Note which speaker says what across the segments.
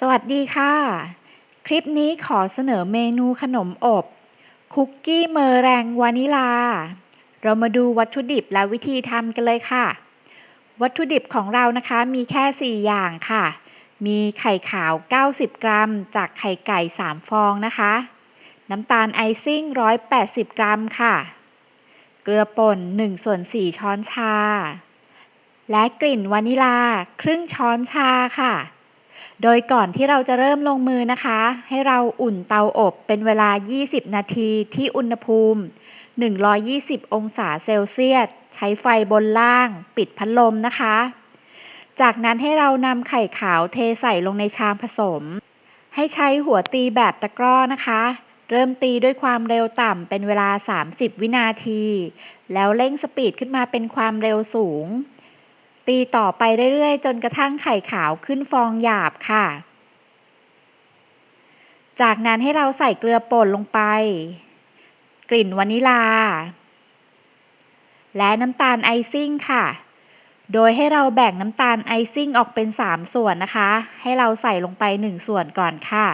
Speaker 1: สวัสดีค่ะ คลิปนี้ขอเสนอเมนูขนมอบ คุกกี้เมอแรงวานิลา เรามาดูวัตถุดิบและวิธีทำกันเลยค่ะ วัตถุดิบของเรานะคะมีแค่ 4 อย่างค่ะ มีไข่ขาว 90 กรัม จากไข่ไก่ 3 ฟองนะคะ น้ำตาลไอซิ่ง 180 กรัมค่ะ เกลือป่น1ส่วน4ช้อนชา และกลิ่นวานิลาครึ่งช้อนชาค่ะ โดยก่อนที่เราจะเริ่มลงมือนะคะ ให้เราอุ่นเตาอบเป็นเวลา 20 นาทีที่อุณหภูมิ 120 องศาเซลเซียส ใช้ไฟบนล่าง ปิดพัดลมนะคะ จากนั้นให้เรานำไข่ขาวเทใส่ลงในชามผสม ให้ใช้หัวตีแบบตะกร้อนะคะ เริ่มตีด้วยความเร็วต่ำเป็นเวลา 30 วินาที แล้วเร่งสปีดขึ้นมาเป็นความเร็วสูง ตีต่อไปเรื่อยๆ จนกระทั่งไข่ขาวขึ้นฟองหยาบค่ะ จากนั้นให้เราใส่เกลือป่นลงไป กลิ่นวานิลา และน้ำตาลไอซิ่งค่ะ โดยให้เราแบ่งน้ำตาลไอซิ่งออกเป็น 3 ส่วนนะคะ ให้เราใส่ลงไป 1 ส่วนก่อนค่ะ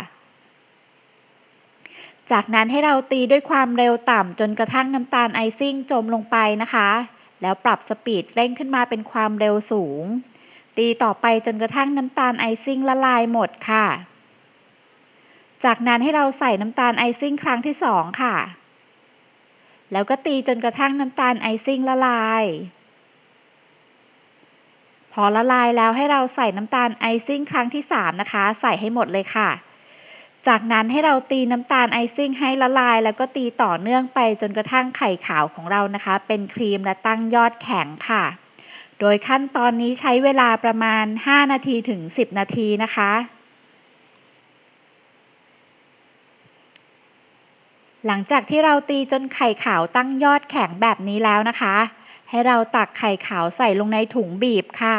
Speaker 1: จากนั้นให้เราตีด้วยความเร็วต่ำจนกระทั่งน้ำตาลไอซิ่งจมลงไปนะคะ แล้วปรับสปีดเร่งขึ้นมาเป็นความเร็วสูง ตีต่อไปจนกระทั่งน้ำตาลไอซิ่งละลายหมดค่ะ จากนั้นให้เราใส่น้ำตาลไอซิ่งครั้งที่2ค่ะ แล้วก็ตีจนกระทั่งน้ำตาลไอซิ่งละลาย พอละลายแล้วให้เราใส่น้ำตาลไอซิ่งครั้งที่3นะคะ ใส่ให้หมดเลยค่ะ จากนั้นให้เราตีน้ำตาลไอซิ่งให้ละลาย แล้วก็ตีต่อเนื่องไปจนกระทั่งไข่ขาวของเรานะคะ เป็นครีมและตั้งยอดแข็งค่ะ โดยขั้นตอนนี้ใช้เวลาประมาณ 5 นาทีถึง 10 นาทีนะคะ หลังจากที่เราตีจนไข่ขาวตั้งยอดแข็งแบบนี้แล้วนะคะ ให้เราตักไข่ขาวใส่ลงในถุงบีบค่ะ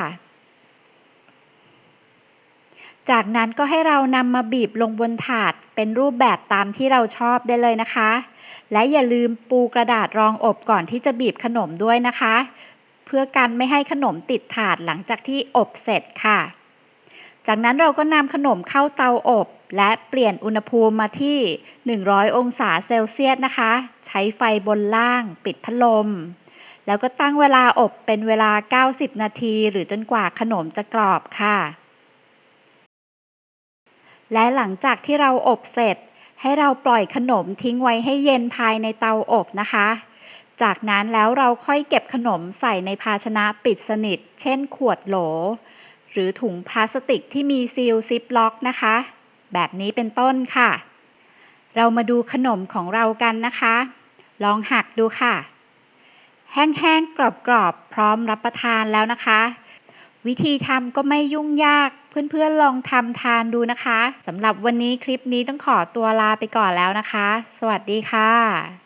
Speaker 1: จากนั้นก็ให้เรานำมาบีบลงบนถาดเป็นรูปแบบตามที่เราชอบได้เลยนะคะ และอย่าลืมปูกระดาษรองอบก่อนที่จะบีบขนมด้วยนะคะ เพื่อกันไม่ให้ขนมติดถาดหลังจากที่อบเสร็จค่ะ จากนั้นเราก็นำขนมเข้าเตาอบ และเปลี่ยนอุณหภูมิมาที่ 100 องศาเซลเซียสนะคะ ใช้ไฟบนล่าง ปิดพัดลม แล้วก็ตั้งเวลาอบเป็นเวลา 90 นาที หรือจนกว่าขนมจะกรอบค่ะ และหลังจากที่เราอบเสร็จ ให้เราปล่อยขนมทิ้งไว้ให้เย็นภายในเตาอบนะคะ จากนั้นแล้วเราค่อยเก็บขนมใส่ในภาชนะปิดสนิท เช่นขวดโหล หรือถุงพลาสติกที่มีซีลซิปล็อกนะคะ แบบนี้เป็นต้นค่ะ เรามาดูขนมของเรากันนะคะ ลองหักดูค่ะ แห้งๆกรอบๆพร้อมรับประทานแล้วนะคะ วิธีทำก็ไม่ยุ่งยาก เพื่อนๆลองทำทานดูนะคะสำหรับวันนี้คลิปนี้ต้องขอตัวลาไปก่อนแล้วนะคะ สวัสดีค่ะ